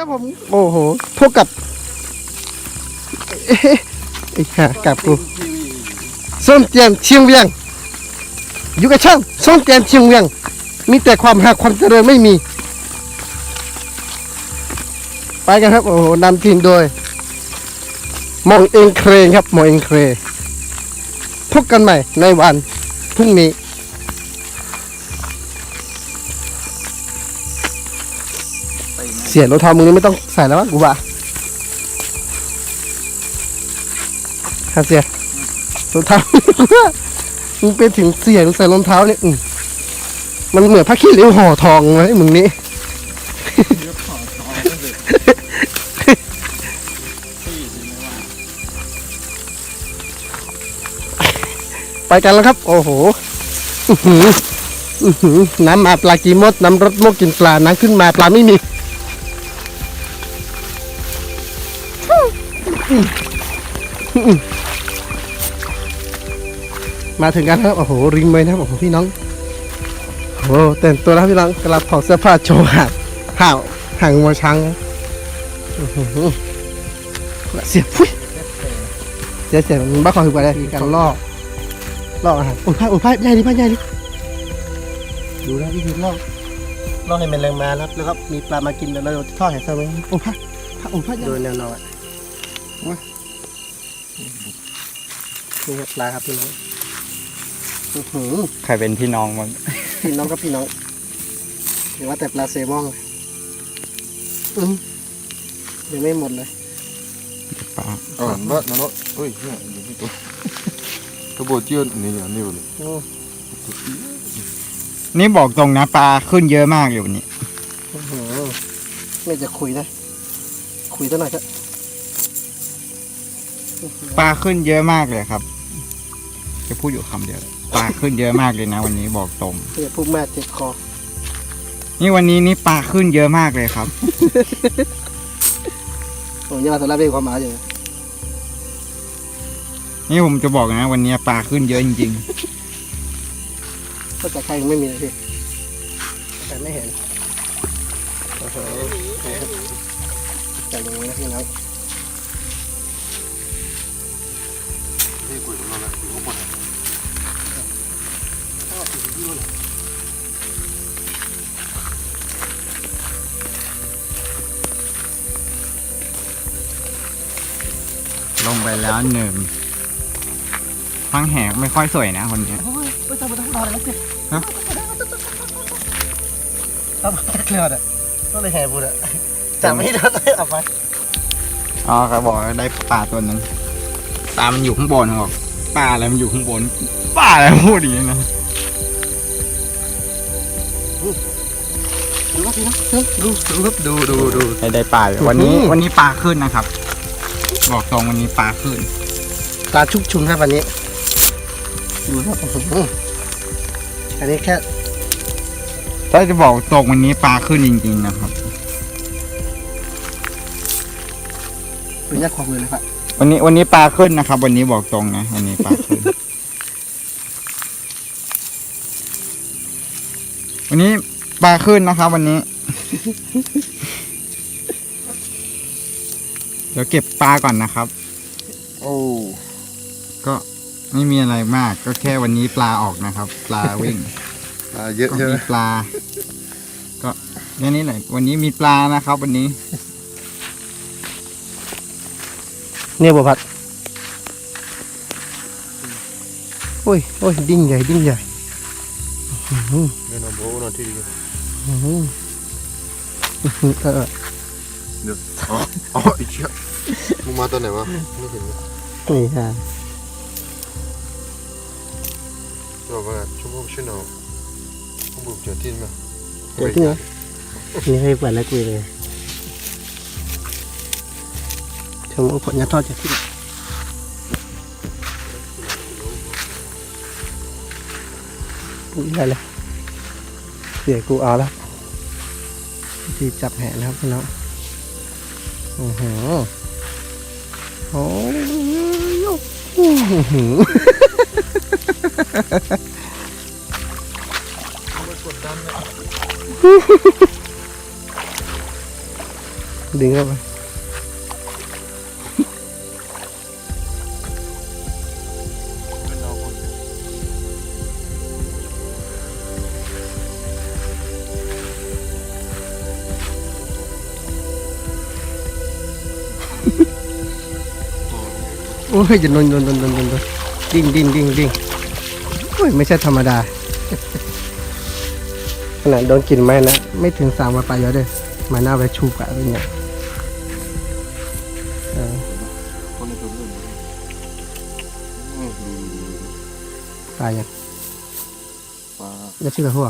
ครับผม โอ้โหพบกับเอ๊ะไอ้ห่ากับกูส้มเจียมเชียงเวียง อยู่กับช่างส้มเจียมเชียงเวียง มีแต่ความหักความเจริญไม่มี ไปกันครับ โอ้โหนำทีมโดย มองเองเครงครับ มองเองเครพบกันใหม่ในวันพรุ่งนี้ เสียรถทอมึงนี่ไม่ต้องใส่แล้ววะกูว่าฮะเสียรองเท้า มึงเป็นถึงเสียงใส่รองเท้าเนี่ยอืมมันเหมือนผ้าขี้ริ้วห่อทองเลยมึงนี่ ไปกันแล้วครับ โอ้โห อื้อหืออื้อหือน้ำมาปลากีมด น้ำรสมกกินปลา น้ำขึ้นมาปลาไม่มี มาถึงกันครับ โอ้โห ริงไปนะครับ โอ้โห พี่น้อง โอ้โหแต่งตัวแล้วครับพี่น้องกำลังถอดเสื้อผ้าโชว์ห่างห่างห่างมาช้างเสียบพุ้ยเสียเสียมันบ้าคอถือไปได้มีการล่อล่ออาหารโอ้ยพายโอ้ยพายใหญ่ดิพายใหญ่ดิดูนะวิธีล่อล่อให้มันแรงมาแล้วแล้วก็มีปลามากินแล้วเราจะทอดให้เสมอโอ้ยพายพายโอ้ยพายใหญ่โดยแนวนอน นี่ครับปลาครับพี่น้องอื้อหือใครเป็นพี่น้องมั้งพี่น้องก็พี่น้องหรือว่าแต่ปลาเซลมอนอืมยังไม่หมดเลยปลาอ่านว่านั่นเนาะเฮ้ยเนี่ยอยู่ที่ตัวตัวโบเจียนนี่อย่างนี้เลยโอ้นี่บอกตรงนะปลาขึ้นเยอะมากอยู่วันนี้โหไม่จะคุยนะ คุยสักหน่อยเถอะ ปลาขึ้นเยอะมากเลยครับ จะพูดอยู่คำเดียวปลาขึ้นเยอะมากเลยนะ วันนี้บอกตรงเพื่อพูดแม่เจ็บคอนี่วันนี้นี่ปลาขึ้นเยอะมากเลยครับ ผมยังมาสาระเป็นความหมายอยู่นี่ผมจะบอกนะ วันนี้ปลาขึ้นเยอะจริงก็แต่ใครยังไม่มีเลยพี่แต่ไม่เห็นโอ้โหแต่อย่างนี้นะพี่น้อง ที่คุยกันมาแล้วอยู่ข้างบนๆลงไปแล้วหนึ่งฟังแหกไม่ค่อยสวยนะคนนี้โอ้ยไม่ต้องไม่ต้องรอเลยสิฮะทำมาเคลียร์อะต้องเลยแห่บุญอะจับไม่ได้ต้องเอาไปอ๋อครับบอกว่าได้ปลาตัวนั้นปลามันอยู่ข้างบนเขาบอกปลาอะไรมันอยู่ข้างบนปลาอะไรพูดอย่างนี้นะดูครับพี่น้องดูดูครับดูดูดูได้ได้ปลาอยู่วันนี้อื้อหือวันนี้ปลาขึ้นนะครับ บอกตรงวันนี้ปลาขึ้นปลาชุกชุมครับวันนี้ดูครับอื้อหืออันนี้แค่ถ้าจะบอกตรงวันนี้ปลาขึ้นจริง ๆ นะครับเป็นแค่ความมือเลยครับ วันนี้วันนี้ปลาขึ้นนะครับ วันนี้บอกตรงนะวันนี้ปลาขึ้น วันนี้ปลาขึ้นนะครับ วันนี้ เดี๋ยวเก็บปลาก่อนนะครับ โอ้ก็ไม่มีอะไรมากก็แค่วันนี้ปลาออกนะครับ ปลาวิ่งปลาเยอะก็ใช่ไหมมีปลา ก็แค่นี้แหละวันนี้มีปลานะครับ วันนี้ เนี่ยบัวพัดโอ้ยโอ้ยดิ้นใหญ่ดิ้นใหญ่อื้อหือเนี่ยนอนโบนอนที่ดีอื้อหืออื้อหือเอออ๋ออ๋ออีกเชี่ยมึงมาตอนไหนวะไม่เห็นเลยนี่ฮะบอกว่าชั่วโมงชั่วโมงข้างบนเจอที่มั้ยเดี๋ยวที่ไหนนี่ให้เปิดแล้วคุยเลย mau koknya tol jadi bụi lại là để cụ ở lắm thì chặt hẹ lắm nó ừ hừ ừ ดึงเข้าไป ยจะนนนนนนนนนดิ้งดิ้งดิ้งดิ้งโอ้ยไม่ใช่ธรรมดาขนาดโดนกินไหมนะ ไม่ถึงสามวันไปแล้วเด้อมาหน้าไปชูกะอะไรเนี่ยออคนในตัวเรื่องตายยังย่าชื่อกับหัว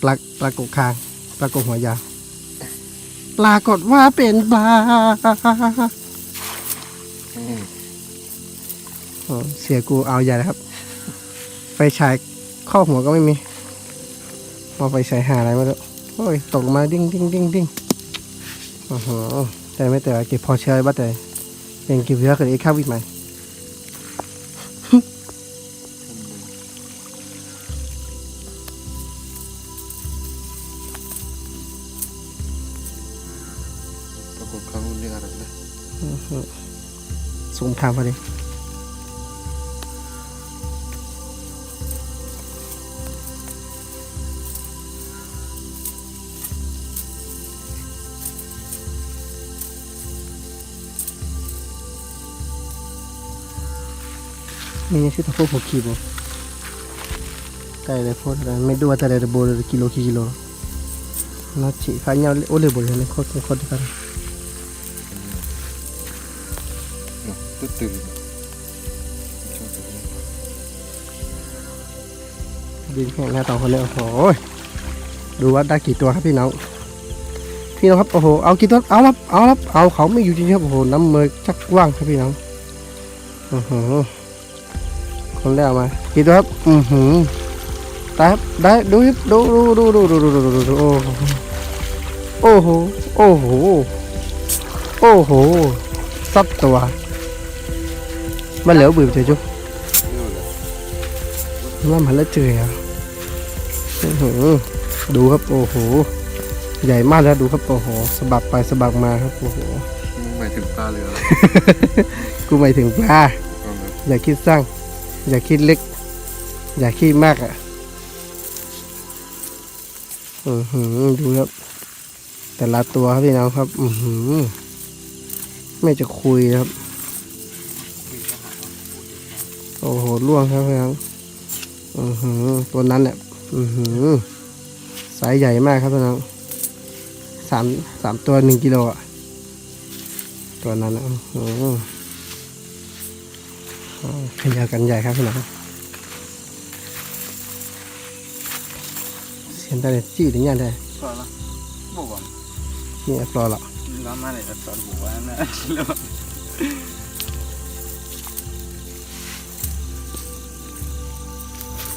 ปลาปลากกคางปลากกหัวยาวปรากฏว่าเป็นปลา เสียกูเอาใหญ่เลยครับ ไฟฉายข้อหัวก็ไม่มีมาไฟฉายหาอะไรไม่รู้โอ้ยตกลงมาดิ้งดิ้งดิ้งดิ้งโอ้โหแต่ไม่แต่ว่าเก็บพอเชยบ้าแต่ยังเก็บเยอะกันอีกข้าววิดใหม่ปรากฏครั้งนี้อะไรนะสูงทางพอดี นี่ชื่อตะโพกหกขีดบ่ไก่เลยโพดอะไรไม่ดูว่าแต่ละโบเลยกิโลกิโลน่าฉีขายเงาโอเลยบ่เลยเนี่ยโคตรโคตรกันเนาะตื่นตื่นชอบตัวนี้ดินแห้งหน้าต่อคนเลยโอ้โหดูว่าได้กี่ตัวครับพี่น้องพี่น้องครับโอ้โหเอากี่ตัวเอาครับเอาครับเอาเขาไม่อยู่จริงๆครับโอ้โหน้ำมือชักว่างครับพี่น้องอือหือ คนแรกมากี่ตัวครับ อือหือได้ได้ดูดูดูดูดูดูดูดูดูโอ้โหโอ้โห โอ้โห โอ้โหซับตัวมันเหลือบืบเฉยจุ๊บเยอยว่ามันล้วเจออะอื้อหือดูครับ โอ้โห ใหญ่มากแล้วดูครับ โอ้โหสะบักไปสะบักมาครับ โอ้โหหมายถึงปลาเลือกูหมายถึงปลาอย่าคิดสั้น อย่าคิดเล็ก อย่าคิดมากอะอือหือดูครับ แต่ละตัวครับพี่น้องครับ อือหือไม่จะคุยครับ โอ้โหล่วงครับพี่น้องอือหือตัวนั้นเนี่ยอือหือสายใหญ่มากครับพี่น้องสามสามตัวหนึ่งกิโลอะตัวนั้นอื้อหือ ขยากันใหญ่ครับพี่น้องเสียงได้เลยจี้ถึงยันได้ก็ละบอกว่านี่แอปรอละน้ำมาเลยตอนบอกว่านะ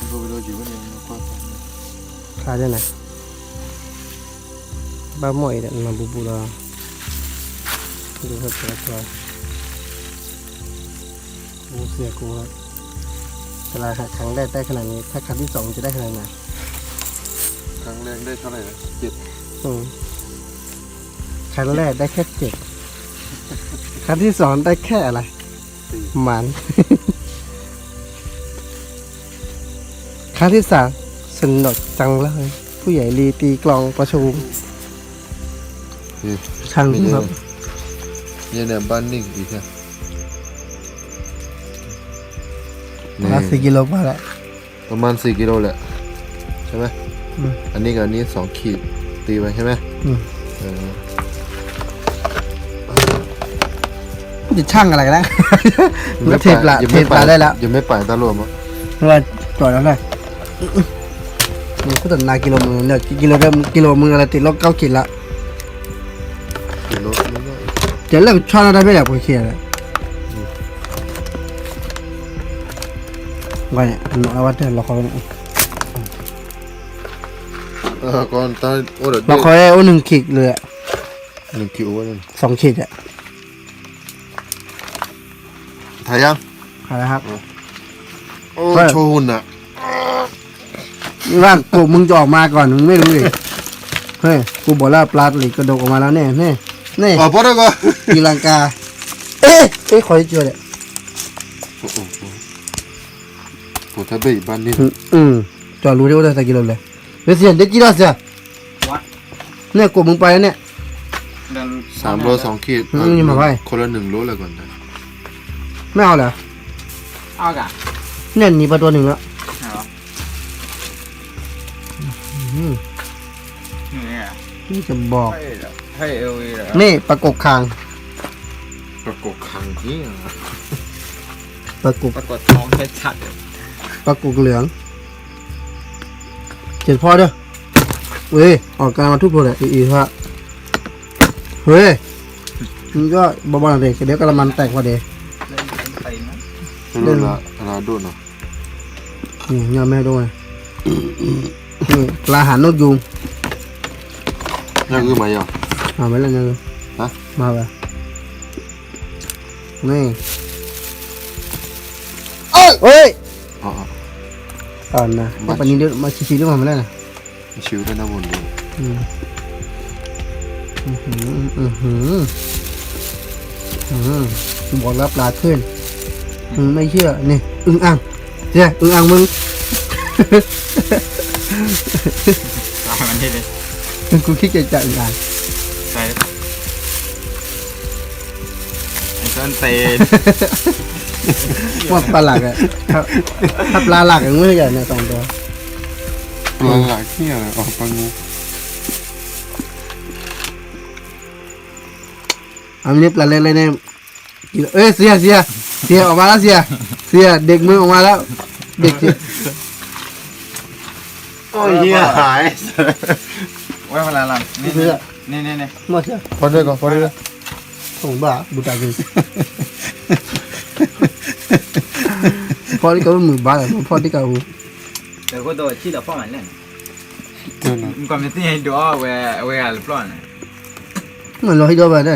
ดูไปดูอยู่ว่าเนี่ยมันก็ทำเนี่ยคาได้ไหนบ้าหมอยเด็มาบูบูราดูครับแต่ละตัว โอ้เสียกูครับเวลาหักครั้งแรกได้ขนาดนี้ ถ้าครั้งที่สองจะได้ขนาดไหนครั้งแรกได้เท่าไหร่นะเจ็ดอืมครั้งแรกได้แค่เจ็ดครั้งที่สองได้แค่อะไรสี่หมัน ครั้งที่สามสนุกจังเลย ผู้ใหญ่รีตีกลองประชุมนี่ช่างไม่คใช่รับเนี่ยเนี่ยบ้านนิ่งดีใช่ ประมาณสี่กิโลกว่าแล้วประมาณสี่กิโลแหละใช่ไหมอืมอันนี้กับอันนี้สองขีดตีไปใช่ไหมอืมเออจะช่างอะไรแล้วแล้วเทปละยังเทไม่ปละได้แล้วยังไม่ป่ายตาลวมอะเพราะว่าจอดแล้วไงนี่ก็ตัดนากิโลมือเนี่ยกิโลเดิมกิโลมืออะไรติดลบเก้าขีดละกิโลนิดหน่อยเดี๋ยวเริ่มช่อนได้ไม่อยากไปเคลียร์แล้วว่าเนี่ย เอาวัดเดี๋ยวเราคอยเออก่อนตาโอ้เดี๋ยวเราคอยเอาหนึ่งขีดเลยอะหนึ่งกิโลนึงสองขีดอะถ่ายยังเอาละครับโอ้เฮ้ยโชว์หุ่นอะนี่ว่ากูมึงจะออกมาก่อนมึงไม่รู้อีกเฮ้ยกูบอกแล้วปลาหลีกกระดกออกมาแล้วเนี่ยนี่นี่อ๋อพอแล้วก็ตีลังกา เอ๊ะเอ๊ะขอให้เจอเนี่ย โหถ้าเบยบ้านนี่อืมอืมจอดรู้ได้ว่าได้สักกิโลเลยเฮ้ยเสียเด็กกี่รอบเสียวัดเนี่ยกดมึงไปแล้วเนี่ยเดินสามโลสองขีดอืมนี่มาไว้ คนละหนึ่งโลเลยก่อนนะไม่เอาเหรอเอากะเนี่ยหนีไปตัวหนึ่งแล้วเอาเหรออืมนี่อะนี่จะบอกให้เหรอให้เอลวีเหรอนี่ประกบคาง ประกบคังที่ประกบปรากฏท้องชัด ประกบเหลืองเจ็ดพ่อเด้อเว้ยออกกำลังมาทุกตัวเลยอีๆฮะเฮ้ยมันก็บอลๆเด็กเดี๋ยวกระมันแตกพอดีๆเล่นไปนะโลละละโดนเนาะนี่ยอมแม่ด้วยนี่ปลาหานนกยูงนี่คือมาย่อมาไหมล่ะเนี่ยฮะมาไปนี่ ก่อนนะมาปานนี้เดี๋ยวมาชี้ๆด้วยมาไม่ได้นะชิวได้นะบนดูอืมอือหืออือหืออือบอกแล้วปลาขึ้นมึงไม่เชื่อนี่อึ่งอ่างเจ้อึ่งอ่างมึงตายมันที่เลยกูคิดจะจะอึ่งอ่างใส่ไอ้ต้นเตน ว่าปลาหลักอะถ้าถ้าปลาหลักอย่างนี้กันเนี่ยสองตัวปลาหลายที่อะไรอ๋อปลางูอันนี้ปลาเล็กเลยเนี่ยกิโลเอ้ยเสียเสียเสียออกมาแล้วเสียเสียเด็กมือออกมาแล้ว เด็กเสียโอ้ยเหี้ยหายไว้เวลาหลังนี่นี่นี่นี่หมดเสียพอได้ก่อนพอได้ก่อนส่งบ้าบุตรกิ นพอที่เขามือบ้าเลยพอที่เขาเดี๋ยวก็โดนชี้ดอกพ่อมันเล่นเดี๋ยวนะมันก็ไม่ใช่ดูว่าเวเวอะไรปล้อนเหมือนเราให้ดูไปได้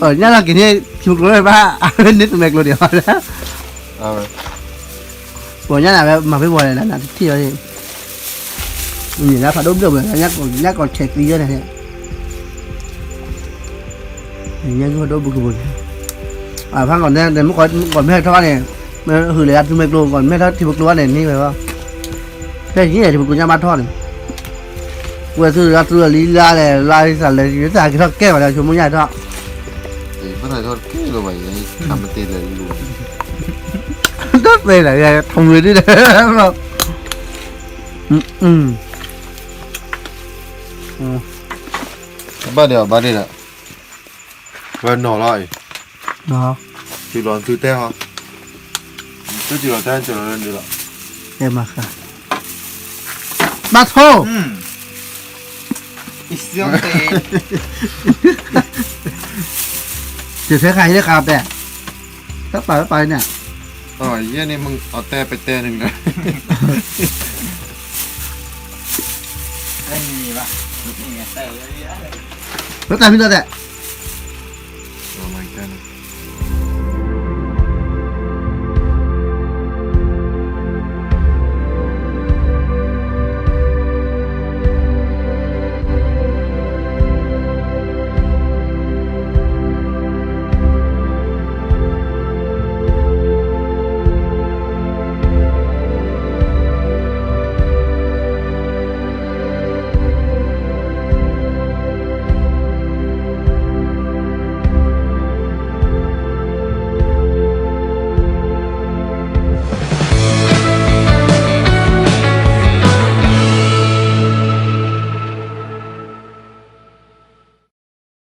ở nhà là kiểu như chụp lối ba lên nít mệt luôn điều đó buổi nhà là mà cái buổi này là làm thì rồi nhìn ra phải đúng được rồi nhắc còn nhắc còn check đi này này nhanh hơn đôi bực bực à phang còn đây đến mức còn còn mấy thằng này hử lấy ăn thì mệt luôn còn mấy thằng thì bực luôn này như vậy không cái gì này thì bực nhà ba thằng này vừa từ ra từ lý ra này lại sản lấy cái sản cái thằng kia vào đây chúng muốn nhà thằng เดี๋ยวเมื่อไหร่ทอดเกลือไปทำมันตีเลยรู้ đất về lại này thằng người đi đấy mà ừ ừ บ้านเดียวบ้านนี่แหละบ้านหน่อร้อย đó จุดร้อนคื อแต่ฮะจุดจุดร้อนแต่จุดร้อนเดียวละ em mà cả ba thô อืมอีเสียงเตน chỉ thấy khai đấy cạp đấy các bài các bài nè อ๋อเยี่ยนี่มึงเอาแต่ไปแต่หนึ่งนะไม่มีปะนี่ไงแต่เลย nó tay bây giờ đấy